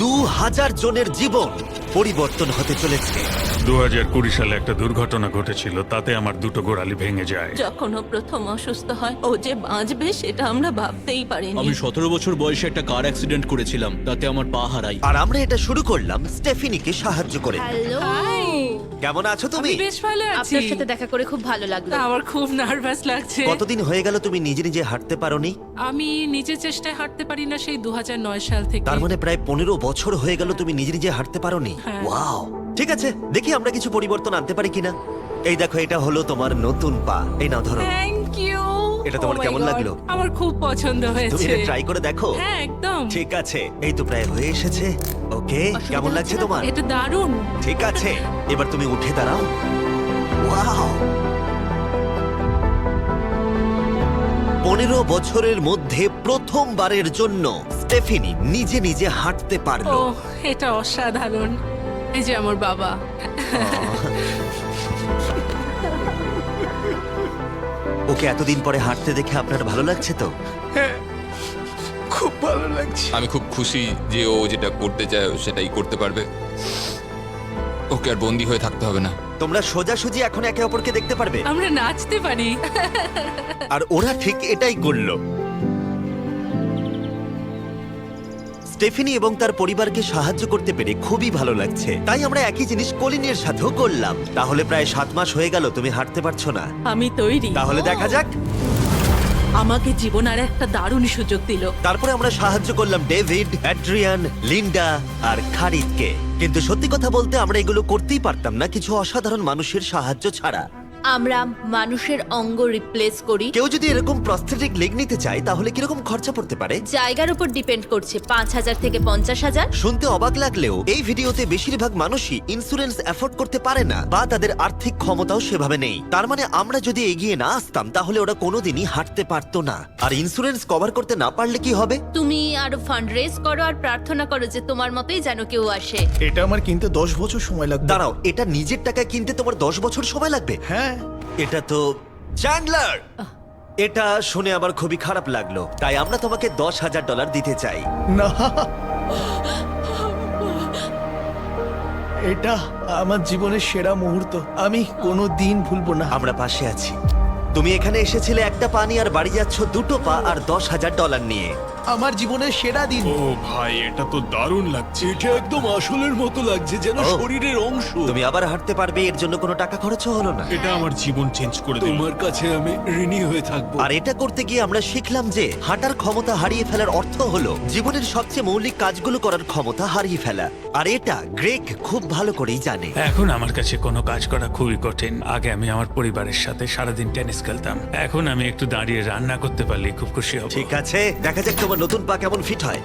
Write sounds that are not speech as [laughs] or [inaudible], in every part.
দু হাজার জনের জীবন পরিবর্তন হতে চলেছে। দু হাজার কুড়ি সালে একটা দুর্ঘটনা ঘটেছিল তাতে আমার দুটো গোড়ালি ভেঙে যায়। যখন ও প্রথম অসুস্থ হয় ও যে বাঁচবে সেটা আমরা ভাবতেই পারিনি। আমি সতেরো বছর বয়সে একটা কার অ্যাক্সিডেন্ট করেছিলাম তাতে আমার পা হারাই আর আমরা এটা শুরু করলাম স্টেফিনিকে সাহায্য করে। হ্যালো। কেমন আছো তুমি? বেশ ভালো আছি। আপনার সাথে দেখা করে খুব ভালো লাগল। আমার খুব নার্ভাস লাগছে। কতদিন হয়ে গেল তুমি নিজে নিজে হাঁটতে পারোনি? আমি নিজে চেষ্টায় হাঁটতে পারি না সেই দুহাজার নয় সাল থেকে। তার মানে প্রায় পনেরো বছর হয়ে গেল তুমি নিজে নিজে হাঁটতে পারোনি? হ্যাঁ। ওয়াও। ঠিক আছে দেখি আমরা কিছু পরিবর্তন আনতে পারি কিনা। এই দেখো এটা হলো তোমার নতুন পা। এই নাও ধরো। থ্যাংক ইউ এটা তোমার কেমন লাগল? আমার খুব পছন্দ তুমি হয়েছে। এটা ট্রাই করে দেখো। হ্যাঁ একদম। ঠিক আছে এই তো প্রায় হয়ে এসেছে। ওকে কেমন লাগছে তোমার? এটা দারুণ। ঠিক আছে এবার তুমি উঠে দাঁড়াও। ওয়াও! পনেরো বছরের মধ্যে প্রথমবারের জন্য স্টেফিনি নিজে নিজে হাঁটতে ও পারল এটা অসাধারণ। এই যে আমার বাবা। ওকে এতদিন পরে হাঁটতে দেখে আপনার ভালো লাগছে তো? আমি খুব খুশি যে ও যেটা করতে চায় ও সেটাই করতে পারবে। ওকে আর বন্দি হয়ে থাকতে হবে না। তোমরা সোজাসুজি এখন একে অপরকে দেখতে পারবে। আমরা নাচতে পারি। আর ওরা ঠিক এটাই করল। স্টেফিনি এবং তার পরিবারকে সাহায্য করতে পেরে খুবই ভালো লাগছে। তাই আমরা একই জিনিস কলিনের সাথেও করলাম। তাহলে প্রায় সাত মাস হয়ে গেল তুমি হাঁটতে পারছ না। আমি তৈরি। তাহলে দেখা যাক। আমাকে জীবন আর একটা দারুণ সুযোগ দিল। তারপরে আমরা সাহায্য করলাম ডেভিড, অ্যাড্রিয়ান, লিন্ডা আর খারিদকে। কিন্তু সত্যি কথা বলতে আমরা এগুলো করতেই পারতাম না, কিছু অসাধারণ মানুষের সাহায্য ছাড়া। আমরা মানুষের অঙ্গ রিপ্লেস করি। কেউ যদি এরকম প্রস্থেটিক লেগ নিতে চায় তাহলে কীরকম খরচা পড়তে পারে? জায়গার উপর ডিপেন্ড করছে পাঁচ হাজার থেকে পঞ্চাশ হাজার। শুনতে অবাক লাগলেও এই ভিডিওতে বেশিরভাগ মানুষই ইন্স্যুরেন্স অ্যাফোর্ড করতে পারে না বা তাদের আর্থিক ক্ষমতাও সেভাবে নেই। তার মানে আমরা যদি এগিয়ে না আসতাম তাহলে ওরা কোনোদিনই হাঁটতে পারতো না। আর ইন্স্যুরেন্স কভার করতে না পারলে কি হবে? তুমি আরও ফান্ড রেজ করো আর প্রার্থনা করো যে তোমার মতোই যেন কেউ আসে। এটা আমার কিনতে দশ বছর সময় লাগবে। দাঁড়াও এটা নিজের টাকায় কিনতে তোমার দশ বছর সময় লাগবে? হ্যাঁ। এটা তো চ্যান্ডলার। এটা শুনে আমার খুবই খারাপ লাগল। তাই আমরা তোমাকে দশ হাজার ডলার দিতে চাই। না। এটা আমার জীবনের সেরা মুহূর্ত। আমি কোনো দিন ভুলবো না। আমরা পাশে আছি। তুমি এখানে এসেছিলে একটা পানি আর বাড়ি যাচ্ছ দুটো পা আর দশ হাজার ডলার নিয়ে। আমার জীবনের সেরা দিন। ও ভাই এটা তো দারুণ লাগছে। এটা একদম আসলের মতো লাগছে যেন ও। শরীরের অংশ। তুমি আবার হাঁটতে পারবে এর জন্য কোনো টাকা খরচও হলো না। এটা আমার জীবন চেঞ্জ করে দিল। তোমার কাছে আমি ঋণী হয়ে থাকব। আর এটা করতে গিয়ে আমরা শিখলাম যে হাঁটার ক্ষমতা হারিয়ে ফেলার অর্থ হলো জীবনের সবচেয়ে মৌলিক কাজগুলো করার ক্ষমতা হারিয়ে ফেলা। আর এটা গ্রেগ খুব ভালো করেই জানে। এখন আমার কাছে কোনো কাজ করা খুবই কঠিন। আগে আমি আমার পরিবারের সাথে সারাদিন টেনিস খেলতাম। এখন আমি একটু দাঁড়িয়ে রান্না করতে পারলে খুব খুশি হব। ঠিক আছে দেখা যাক তোমার নতুন পা কেমন ফিট হয়?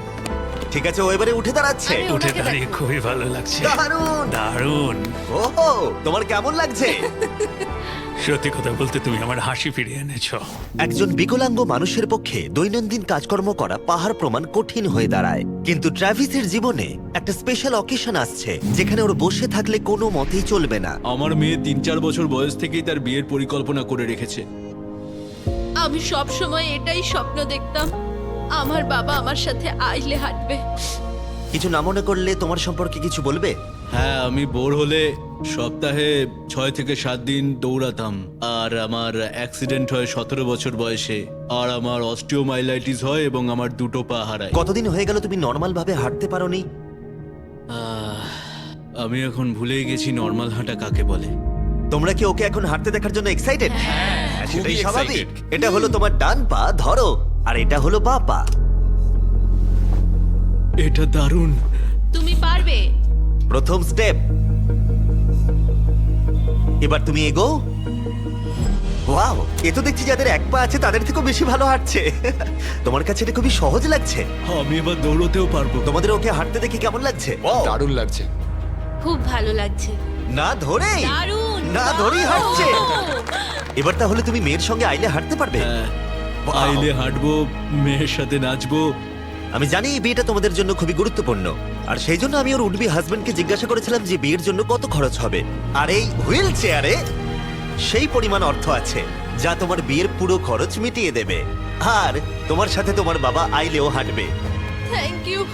ঠিক আছে ও এবারে উঠে দাঁড়াচ্ছে। আরে, উঠে ওনাকে দাঁড়িয়ে খুবই ভালো লাগছে। দারুণ! দারুণ। ওহো তোমার কেমন লাগছে? [laughs] সত্যি কথা বলতে তুমি আমার হাসি ফিরিয়ে এনেছো। একজন বিকলাঙ্গ মানুষের পক্ষে দৈনন্দিন কাজকর্ম করা পাহাড় প্রমাণ কঠিন হয়ে দাঁড়ায়। কিন্তু ট্রাভিসের জীবনে একটা স্পেশাল অকেশন আসছে যেখানে ওর বসে থাকলে কোনো মতেই চলবে না। আমার মেয়ে তিন চার বছর বয়স থেকেই তার বিয়ের পরিকল্পনা করে রেখেছে। আমি সব সময় এটাই স্বপ্ন দেখতাম। আমার বাবা আমার সাথে আইলে হাঁটবে। কিছু না মনে করলে তোমার সম্পর্কে কিছু বলবে? হ্যাঁ আমি বোর হলে সপ্তাহে ছয় থেকে সাত দিন দৌড়াতাম। আর আমার অ্যাক্সিডেন্ট হয় সতেরো বছর বয়সে। আর আমার অস্টিওমাইলাইটিস হয় এবং আমার দুটো পা হারায়। কতদিন হয়ে গেল তুমি নর্মাল ভাবে হাঁটতে পারোনি? আহ, আমি এখন ভুলেই গেছি নর্মাল হাঁটা কাকে বলে। তোমরা কি ওকে এখন হাঁটতে দেখার জন্য এক্সাইটেড সেটাই খুবই স্বাভাবিক। এটা হলো তোমার ডান পা ধরো। আর এটা হলো বা পা এটা দারুণ। তুমি পারবে। প্রথম স্টেপ। এবার তুমি এগো। ওয়াও এ তো দেখছি যাদের এক পা আছে তাদের থেকেও বেশি ভালো হাঁটছে। তোমার কাছে এটা খুবই সহজ লাগছে। আমি এবার দৌড়তেও পারব। তোমাদের ওকে হাঁটতে দেখে কেমন লাগছে? দারুণ লাগছে। খুব ভালো লাগছে। না ধরে। দারুণ। না ধরেই হাঁটছে। এবার তাহলে তুমি মেয়ের সঙ্গে আইলে হাঁটতে পারবে? হ্যাঁ. আইলে হাঁটবো মেয়ের সাথে নাচবো। আমি জানি এই বিয়েটা তোমাদের জন্য খুবই গুরুত্বপূর্ণ। আর সেই জন্য আমি ওর উডবি হাজবেন্ডকে জিজ্ঞাসা করেছিলাম যে বিয়ের জন্য কত খরচ হবে। আর এই হুইল চেয়ারে সেই পরিমাণ অর্থ আছে যা তোমার বিয়ের পুরো খরচ মিটিয়ে দেবে। আর তোমার সাথে তোমার বাবা আইলেও হাঁটবে। থ্যাংক ইউ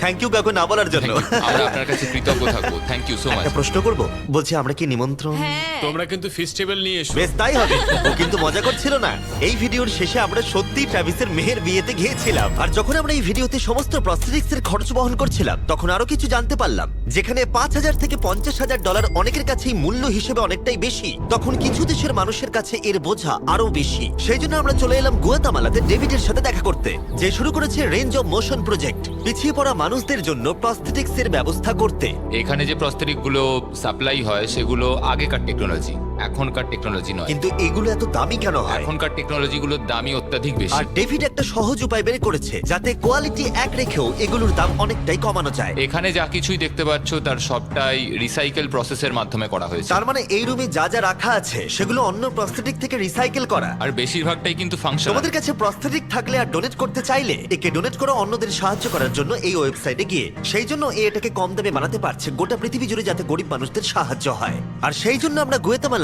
থ্যাংক ইউ কাকু না বলার জন্য। আমরা আপনার কাছে কৃতজ্ঞ থাকব। থ্যাংক ইউ সো মাচ একটা প্রশ্ন করব? বলছি আমরা কি নিমন্ত্রণ? হ্যাঁ। তোমরা কিন্তু ফেস্টিভ্যাল নিয়ে এসো। বেশ তাই হবে। ও কিন্তু মজা করছিল না। এই ভিডিওর শেষে আমরা সত্যি ট্রাভিসের মেহের বিয়েতে গিয়েছিলাম। আর যখন আমরা এই ভিডিওতে সমস্ত প্রস্থেটিক্স এর খরচ বহন করছিলাম তখন আরও কিছু জানতে পারলাম। যেখানে পাঁচ হাজার থেকে পঞ্চাশ হাজার ডলার অনেকের কাছেই মূল্য হিসেবে অনেকটাই বেশি। তখন কিছু দেশের মানুষের কাছে এর বোঝা আরও বেশি। সেই জন্য আমরা চলে এলাম গুয়াতামালাতে ডেভিডের সাথে দেখা করতে যে শুরু করেছে রেঞ্জ অফ মোশন প্রজেক্ট পিছিয়ে পড়া মানুষদের জন্য প্রস্থেটিক্স এর ব্যবস্থা করতে। এখানে যে প্রস্থেটিকগুলো সাপ্লাই হয়, সেগুলো আগেকার টেকনোলজি এখনকার টেকনোলজি নয়। কিন্তু এগুলো এত দামি কেন হয়? এখনকার টেকনোলজি গুলোর দামই অত্যাধিক বেশি। আর ডেভিড একটা সহজ উপায় বের করেছে যাতে কোয়ালিটি এক রেখেও এগুলোর দাম অনেকটাই কমানো যায়। এখানে যা কিছুই দেখতে পাচ্ছ তার সবটাই রিসাইকেল প্রসেসের মাধ্যমে করা হয়েছে। তার মানে এই রুমে যা যা রাখা আছে সেগুলো অন্য প্রস্থেটিক থেকে রিসাইকেল করা। আর বেশিরভাগটাই কিন্তু ফাংশন তোমাদের কাছে প্রস্থেটিক থাকলে আর ডোনেট করতে চাইলে একে ডোনেট করে অন্যদের সাহায্য করার জন্য এই ওয়েবসাইটে গিয়ে। সেই জন্য এ এটাকে কম দামে বানাতে পারছে গোটা পৃথিবী জুড়ে যাতে গরিব মানুষদের সাহায্য হয়। আর সেই জন্য আমরা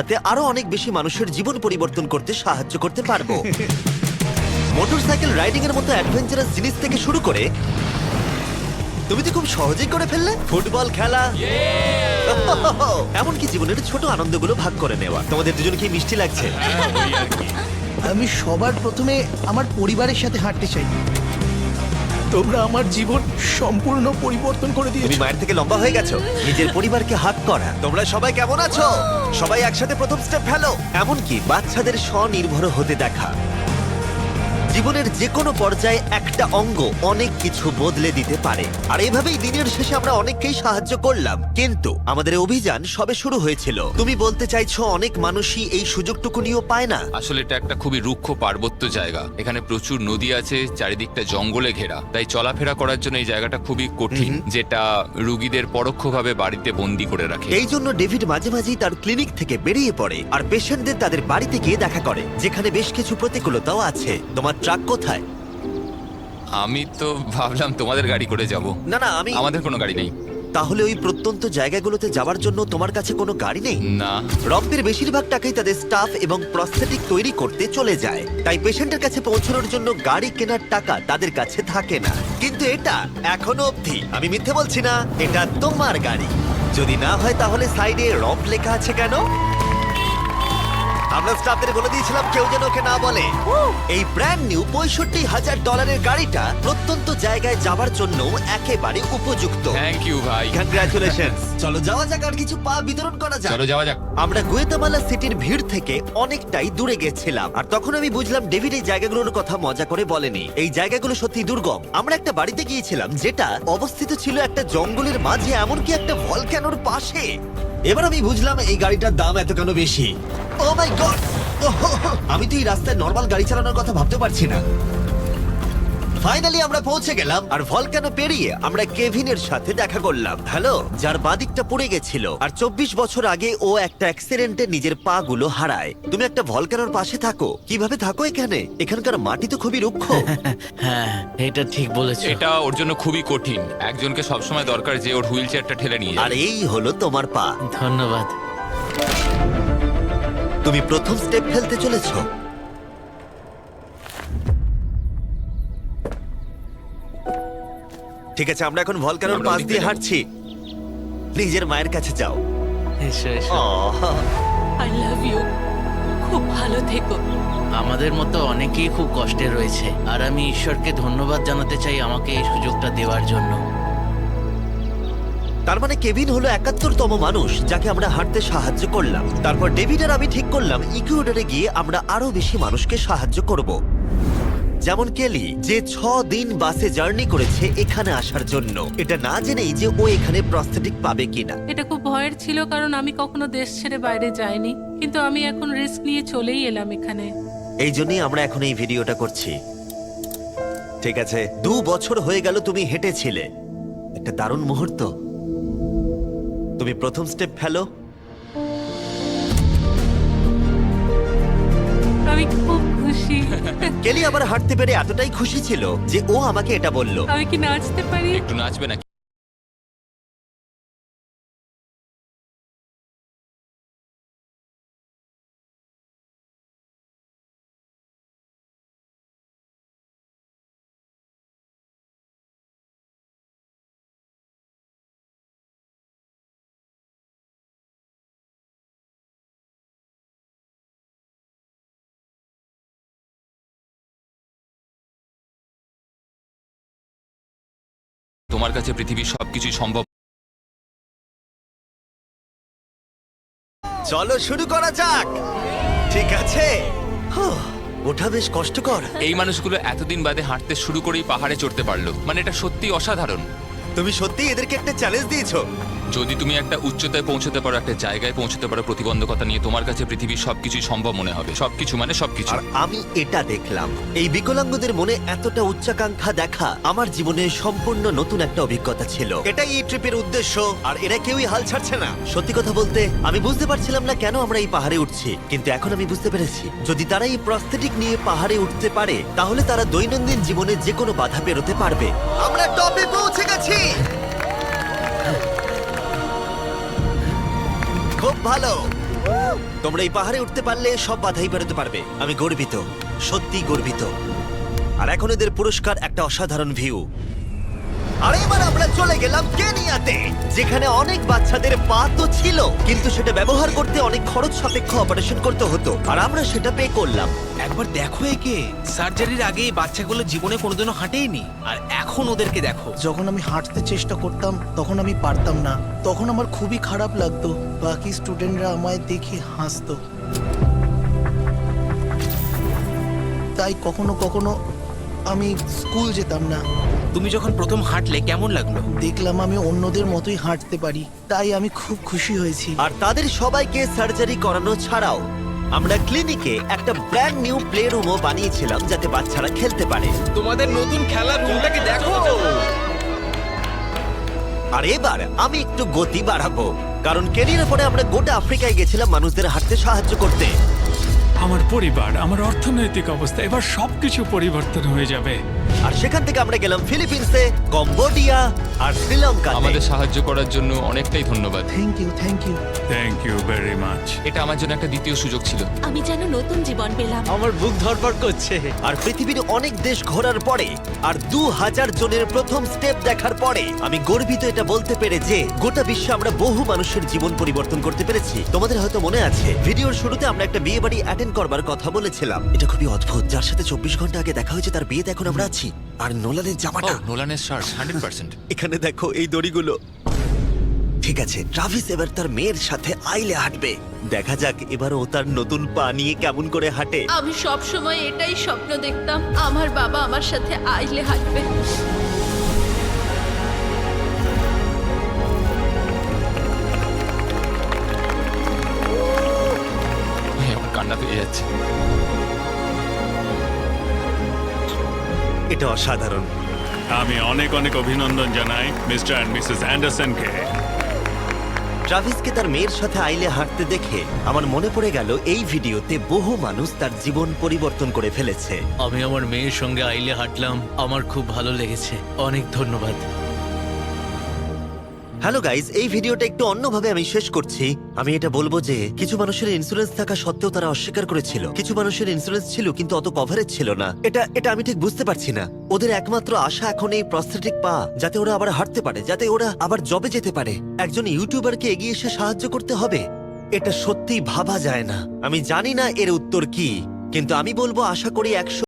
গুয়েতামালাতে আরও অনেক বেশি মানুষের জীবন পরিবর্তন করতে সাহায্য করতে পারব। [laughs] মোটরসাইকেল রাইডিং এর মতো অ্যাডভেঞ্চারাস জিনিস থেকে শুরু করে তুমি তো খুব সহজেই করে ফেললে। ফুটবল খেলা। [laughs] এমনকি জীবনের ছোট আনন্দগুলো ভাগ করে নেওয়া। তোমাদের দুজনকে মিষ্টি লাগছে। আমি সবার প্রথমে আমার পরিবারের সাথে হাঁটতে চাই। তোমরা আমার জীবন সম্পূর্ণ পরিবর্তন করে তুমি মায়ের থেকে লম্বা হয়ে গেছো। নিজের পরিবারকে হাত করা। তোমরা সবাই কেমন আছো? সবাই একসাথে প্রথম স্টেপ ফেলো। এমনকি বাচ্চাদের স্বনির্ভর হতে দেখা। জীবনের যে কোনো পর্যায়ে একটা অঙ্গ অনেক কিছু বদলে দিতে পারে। আর এভাবেই দিনের শেষে আমরা অনেককেই সাহায্য করলাম। কিন্তু আমাদের অভিযান সবে শুরু হয়েছিল। তুমি বলতে চাইছো অনেক মানুষই এই সুযোগটুকু নিয়েও পায় না? আসলে এটা একটা খুবই রুক্ষ পার্বত্য জায়গা। এখানে প্রচুর নদী আছে চারিদিকটা জঙ্গলে ঘেরা। তাই চলাফেরা করার জন্য এই জায়গাটা খুবই কঠিন যেটা রুগীদের পরোক্ষভাবে বাড়িতে বন্দি করে রাখে। এই জন্য ডেভিড মাঝে মাঝেই তার ক্লিনিক থেকে বেরিয়ে পড়ে আর পেশেন্টদের তাদের বাড়িতে গিয়ে দেখা করে যেখানে বেশ কিছু প্রতিকূলতাও আছে। তোমার ট্রাক কোথায়? আমি তো ভাবলাম তোমাদের গাড়ি করে যাব। না না আমি আমাদের কোনো গাড়ি নেই। তাহলে ওই প্রত্যন্ত জায়গাগুলোতে যাওয়ার জন্য তোমার কাছে কোনো গাড়ি নেই? না। রক্তের বেশিরভাগ টাকাই তাদের স্টাফ এবং প্রস্থেটিক তৈরি করতে চলে যায়। তাই পেশেন্টের কাছে পৌঁছানোর জন্য গাড়ি কেনার টাকা তাদের কাছে থাকে না। কিন্তু এটা এখনও অবধি। আমি মিথ্যে বলছি না এটা তোমার গাড়ি। যদি না হয় তাহলে সাইডে রম্প লেখা আছে কেন? আমরা স্টাফদের বলে দিয়েছিলাম কেউ যেন ওকে না বলে। এই ব্র্যান্ড নিউ পঁয়ষট্টি হাজার ডলারের গাড়িটা প্রত্যন্ত জায়গায় যাবার জন্য একেবারে উপযুক্ত। থ্যাংক ইউ ভাই। কংগ্রাচুলেশন [laughs] চলো যাওয়া যাক আর কিছু পা বিতরণ করা যাক। চলো যাওয়া যাক। আমরা গুয়েতামালা সিটির ভিড় থেকে অনেকটাই দূরে গেছিলাম। আর তখন আমি বুঝলাম ডেভিড এই জায়গাগুলোর কথা মজা করে বলেনি। এই জায়গাগুলো সত্যি দুর্গম। আমরা একটা বাড়িতে গিয়েছিলাম যেটা অবস্থিত ছিল একটা জঙ্গলের মাঝে এমনকি একটা ভলক্যানোর পাশে। এবার আমি বুঝলাম এই গাড়িটার দাম এত কেন বেশি। ও মাই গড আমি তো এই রাস্তায় নর্মাল গাড়ি চালানোর কথা ভাবতে পারছি না। ফাইনালি আমরা পৌঁছে গেলাম আর ভলকানো পেরিয়ে আমরা কেভিনের সাথে দেখা করলাম। হ্যালো যার বাদিকটা পড়ে গেছিল। আর চব্বিশ বছর আগে ও একটা অ্যাক্সিডেন্টে নিজের পা গুলো হারায়। তুমি একটা ভলকানোর পাশে থাকো। কীভাবে থাকো এখানে? এখানকার মাটি তো খুবই রুক্ষ। [laughs] হ্যাঁ এটা ঠিক বলেছ। এটা ওর জন্য খুবই কঠিন। একজনকে সবসময় দরকার যে ওর হুইল চেয়ারটা ঠেলে নিয়ে আর যাবে এই হলো তোমার পা। ধন্যবাদ। তুমি প্রথম স্টেপ ফেলতে চলেছো। ঠিক আছে আমরা এখন ভলকানোর পাশ দিয়ে হাঁটছি। নিজের মায়ের কাছে যাও। এসো এসো। আহ। আই লাভ ইউ খুব ভালো থেকো। আমাদের মতো অনেকেই খুব কষ্টে রয়েছে আর আমি ঈশ্বরকে ধন্যবাদ জানাতে চাই আমাকে এই সুযোগটা দেওয়ার জন্য। তার মানে কেভিন হলো একাত্তরতম মানুষ যাকে আমরা হাঁটতে সাহায্য করলাম। তারপর ডেভিড আর আমি ঠিক করলাম ইকুয়েডরে গিয়ে আমরা আরও বেশি মানুষকে সাহায্য করব। যেমন কেলি যে ছ দিন বাসে জার্নি করেছে এখানে আসার জন্য। এটা না জেনেই যে ও এখানে প্রস্থেটিক পাবে কিনা। এটা খুব ভয়ের ছিল কারণ আমি কখনো দেশ ছেড়ে বাইরে যাইনি। কিন্তু আমি এখন রিস্ক নিয়ে চলেই এলাম এখানে। এই জন্যই আমরা এখন এই ভিডিওটা করছি। ঠিক আছে দু বছর হয়ে গেল তুমি হেঁটেছিলে। একটা দারুণ মুহূর্ত। তুমি প্রথম স্টেপ ফেলো। আমি খুব খুশি। কেলি আবার হাঁটতে পেরে এতটাই খুশি ছিল যে ও আমাকে এটা বলল। আমি কি নাচতে পারি? একটু নাচবে নাকি? তোমার কাছে পৃথিবীর সবকিছুই সম্ভব। চলো শুরু করা যাক। ঠিক আছে। হুঁ, ওঠা বেশ কষ্টকর। এই মানুষগুলো এতদিন বাদে হাঁটতে শুরু করেই পাহাড়ে চড়তে পারল। মানে এটা সত্যি অসাধারণ। তুমি সত্যি এদেরকে একটা চ্যালেঞ্জ দিয়েছ। যদি তুমি একটা উচ্চতায় পৌঁছতে পারো, একটা জায়গায় পৌঁছতে পারো, প্রতিবন্ধকতা নিয়ে তোমার কাছে পৃথিবীর সবকিছুই সম্ভব মনে হবে। সবকিছু মানে সবকিছু। আর আমি এটা দেখলাম। এই বিকলাঙ্গদের মনে এতটা উচ্চাকাঙ্ক্ষা দেখা আমার জীবনে সম্পূর্ণ নতুন একটা অভিজ্ঞতা ছিল। এটাই এই ট্রিপের উদ্দেশ্য, আর এরা কেউই হাল ছাড়ছে না। সত্যি কথা বলতে, আমি বুঝতে পারছিলাম না কেন আমরা এই পাহাড়ে উঠছি, কিন্তু এখন আমি বুঝতে পেরেছি, যদি তারা এই প্রস্থেটিক নিয়ে পাহাড়ে উঠতে পারে, তাহলে তারা দৈনন্দিন জীবনে যে কোনো বাধা পেরোতে পারবে। আমরা টপে পৌঁছে গেছি! ভালো। তোমরা এই পাহাড়ে উঠতে পারলে সব বাধাই বেরোতে পারবে। আমি গর্বিত সত্যি গর্বিত। আর এখন এদের পুরস্কার একটা অসাধারণ ভিউ আর এবার আমরা চলে গেলাম কেনিয়াতে যেখানে অনেক বাচ্চাদের পা তো ছিল কিন্তু সেটা ব্যবহার করতে অনেক খরচ সাপেক্ষ অপারেশন করতে হতো। আর আমরা সেটা পে করলাম। একবার দেখো একে। সার্জারির আগে এই বাচ্চাগুলো জীবনে কোনোদিনও হাঁটেইনি। আর এখন ওদেরকে দেখো। যখন আমি হাঁটতে চেষ্টা করতাম তখন আমি পারতাম না। তখন আমার খুবই খারাপ লাগতো। বাকি স্টুডেন্টরা আমায় দেখে হাসতো। তাই কখনো কখনো আমি স্কুল যেতাম না। তুমি যখন প্রথম হাঁটলে কেমন লাগল? দেখলাম আমি অন্যদের মতোই হাঁটতে পারি। তাই আমি খুব খুশি হয়েছি। আর তাদের সবাইকে সার্জারি করানো ছাড়াও আমরা ক্লিনিকে একটা ব্র্যান্ড নিউ প্লে রুমও বানিয়েছিলাম যাতে বাচ্চারা খেলতে পারে। তোমাদের নতুন খেলার রুমটাকে দেখো! আর এবার আমি একটু গতি বাড়াবো কারণ কেরিয়ার পরে আমরা গোটা আফ্রিকায় গেছিলাম মানুষদের হাঁটতে সাহায্য করতে। আমার পরিবার আমার অর্থনৈতিক অবস্থা এবার সবকিছু পরিবর্তন হয়ে যাবে। আর সেখান থেকে আমরা গেলাম ফিলিপিন্সে কম্বোডিয়া আর শ্রীলঙ্কা আমাদের সাহায্য করার জন্য অনেকটাই ধন্যবাদ। Thank you thank you thank you very much এটা আমার জন্য একটা দ্বিতীয় সুযোগ ছিল। আমি যেন নতুন জীবন পেলাম। আমার বুক ধরপড় করছে। আর পৃথিবীর অনেক দেশ ঘোরার পরে আর দু হাজার জনের প্রথম স্টেপ দেখার পরে আমি গর্বিত এটা বলতে পেরে যে গোটা বিশ্বে আমরা বহু মানুষের জীবন পরিবর্তন করতে পেরেছি। তোমাদের হয়তো মনে আছে ভিডিওর শুরুতে আমরা একটা বিয়ে বাড়ি অ্যাটেন্ড করবার কথা বলেছিলাম। এটা খুবই অদ্ভুত। যার সাথে চব্বিশ ঘণ্টা আগে দেখা হয়েছে তার বিয়েতে এখন আমরা আছি। আর নোলানের ও জামাটা নোলানের শার্ট হান্ড্রেড পার্সেন্ট [laughs] এখানে দেখো এই দড়িগুলো। ঠিক আছে ট্রাভিস এবার তার মেয়ের সাথে আইলে হাঁটবে। দেখা যাক এবার ও তার নতুন পা নিয়ে কেমন করে হাঁটে। আমি সব সময় এটাই স্বপ্ন দেখতাম আমার বাবা আমার সাথে আইলে হাঁটবে। কান্না এটা অসাধারণ। আমি অনেক অনেক অভিনন্দন জানাই মিস্টার অ্যান্ড মিসেস অ্যান্ডারসনকে। ট্রাভিসকে তার মেয়ের সাথে আইলে হাঁটতে দেখে আমার মনে পড়ে গেল এই ভিডিওতে বহু মানুষ তার জীবন পরিবর্তন করে ফেলেছে। আমি আমার মেয়ের সঙ্গে আইলে হাঁটলাম আমার খুব ভালো লেগেছে। অনেক ধন্যবাদ। হ্যালো গাইজ এই ভিডিওটা একটু অন্যভাবে আমি শেষ করছি। আমি এটা বলব যে, কিছু মানুষের ইন্স্যুরেন্স থাকা সত্ত্বেও তারা অস্বীকার করেছিল। কিছু মানুষের ইন্স্যুরেন্স ছিল, কিন্তু অত কভারেজ ছিল না। এটা এটা আমি ঠিক বুঝতে পারছি না। ওদের একমাত্র আশা এখন এই প্রস্থেটিক পা, যাতে ওরা আবার হাঁটতে পারে, যাতে ওরা আবার জবে যেতে পারে। একজন ইউটিউবারকে এগিয়ে এসে সাহায্য করতে হবে। এটা সত্যিই ভাবা যায় না। আমি জানি না এর উত্তর কি, কিন্তু আমি বলব, আশা করি একশো